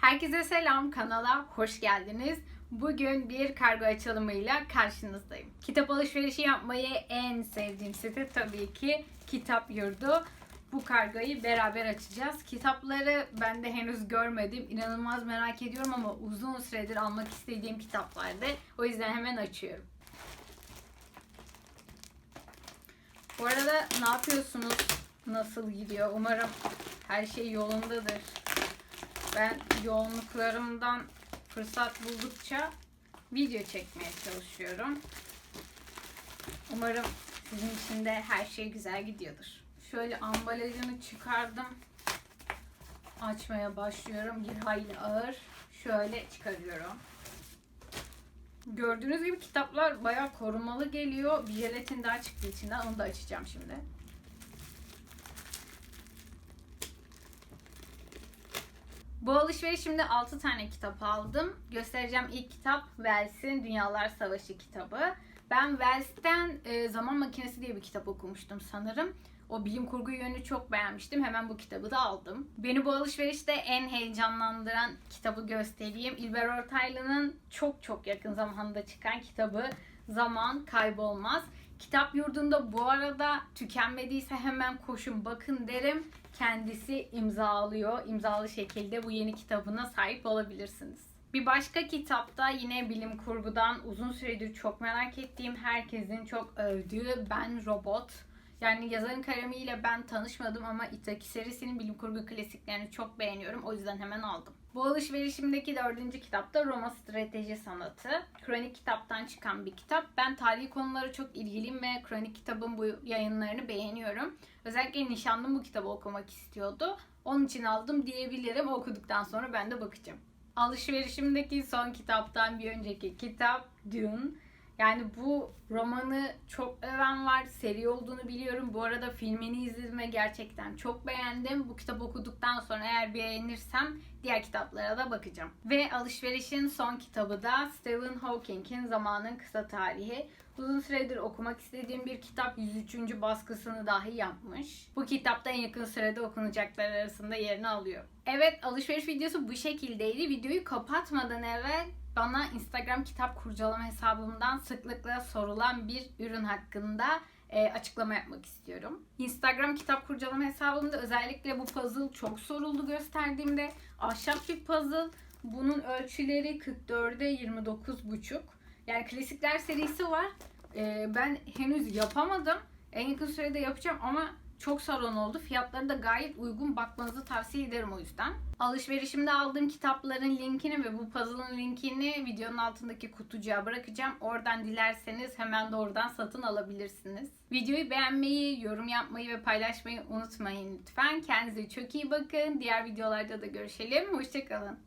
Herkese selam, kanala hoş geldiniz. Bugün bir kargo açılımıyla karşınızdayım. Kitap alışverişi yapmayı en sevdiğim site tabii ki Kitap Yurdu. Bu kargoyu beraber açacağız. Kitapları ben de henüz görmedim. İnanılmaz merak ediyorum ama uzun süredir almak istediğim kitaplardı. O yüzden hemen açıyorum. Bu arada ne yapıyorsunuz? Nasıl gidiyor? Umarım her şey yolundadır. Ben yoğunluklarımdan fırsat buldukça video çekmeye çalışıyorum. Umarım sizin için de her şey güzel gidiyordur. Şöyle ambalajını çıkardım. Açmaya başlıyorum. Bir hayli ağır. Şöyle çıkarıyorum. Gördüğünüz gibi kitaplar bayağı korumalı geliyor. Bir jelatin daha çıktı içinden. Onu da açacağım şimdi. Bu alışverişimde 6 tane kitap aldım. Göstereceğim ilk kitap Wells'in Dünyalar Savaşı kitabı. Ben Wells'ten e, Zaman Makinesi diye bir kitap okumuştum sanırım. O bilim kurgu yönünü çok beğenmiştim. Hemen bu kitabı da aldım. Beni bu alışverişte en heyecanlandıran kitabı göstereyim. İlber Ortaylı'nın çok çok yakın zamanda çıkan kitabı Zaman Kaybolmaz. Kitap yurdunda bu arada tükenmediyse hemen koşun bakın derim. Kendisi imzalıyor. İmzalı şekilde bu yeni kitabına sahip olabilirsiniz. Bir başka kitapta yine bilim kurgudan uzun süredir çok merak ettiğim, herkesin çok övdüğü Ben Robot. Yani yazarın kalemiyle ben tanışmadım ama Itaki serisinin bilim kurgu klasiklerini çok beğeniyorum. O yüzden hemen aldım. Bu alışverişimdeki dördüncü kitap da Roma Strateji Sanatı. Kronik kitaptan çıkan bir kitap. Ben tarihi konulara çok ilgiliyim ve Kronik kitabın bu yayınlarını beğeniyorum. Özellikle nişanlım bu kitabı okumak istiyordu. Onun için aldım diyebilirim. Okuduktan sonra ben de bakacağım. Alışverişimdeki son kitaptan bir önceki kitap Dune. Yani bu romanı çok öven var. Seri olduğunu biliyorum. Bu arada filmini izledim ve gerçekten çok beğendim. Bu kitap okuduktan sonra eğer beğenirsem diğer kitaplara da bakacağım. Ve alışverişin son kitabı da Stephen Hawking'in Zamanın Kısa Tarihi. Uzun süredir okumak istediğim bir kitap 103. baskısını dahi yapmış. Bu kitapta en yakın sürede okunacaklar arasında yerini alıyor. Evet alışveriş videosu bu şekildeydi. Videoyu kapatmadan evvel bana Instagram kitap kurcalama hesabımdan sıklıkla sorulan bir ürün hakkında e, açıklama yapmak istiyorum. Instagram kitap kurcalama hesabımda özellikle bu puzzle çok soruldu gösterdiğimde. Ahşap bir puzzle. Bunun ölçüleri 44'e 29,5. Yani klasikler serisi var. E, ben henüz yapamadım. En yakın sürede yapacağım ama çok salon oldu. Fiyatları da gayet uygun. Bakmanızı tavsiye ederim o yüzden. Alışverişimde aldığım kitapların linkini ve bu puzzle'ın linkini videonun altındaki kutucuğa bırakacağım. Oradan dilerseniz hemen doğrudan satın alabilirsiniz. Videoyu beğenmeyi, yorum yapmayı ve paylaşmayı unutmayın lütfen. Kendinize çok iyi bakın. Diğer videolarda da görüşelim. Hoşçakalın.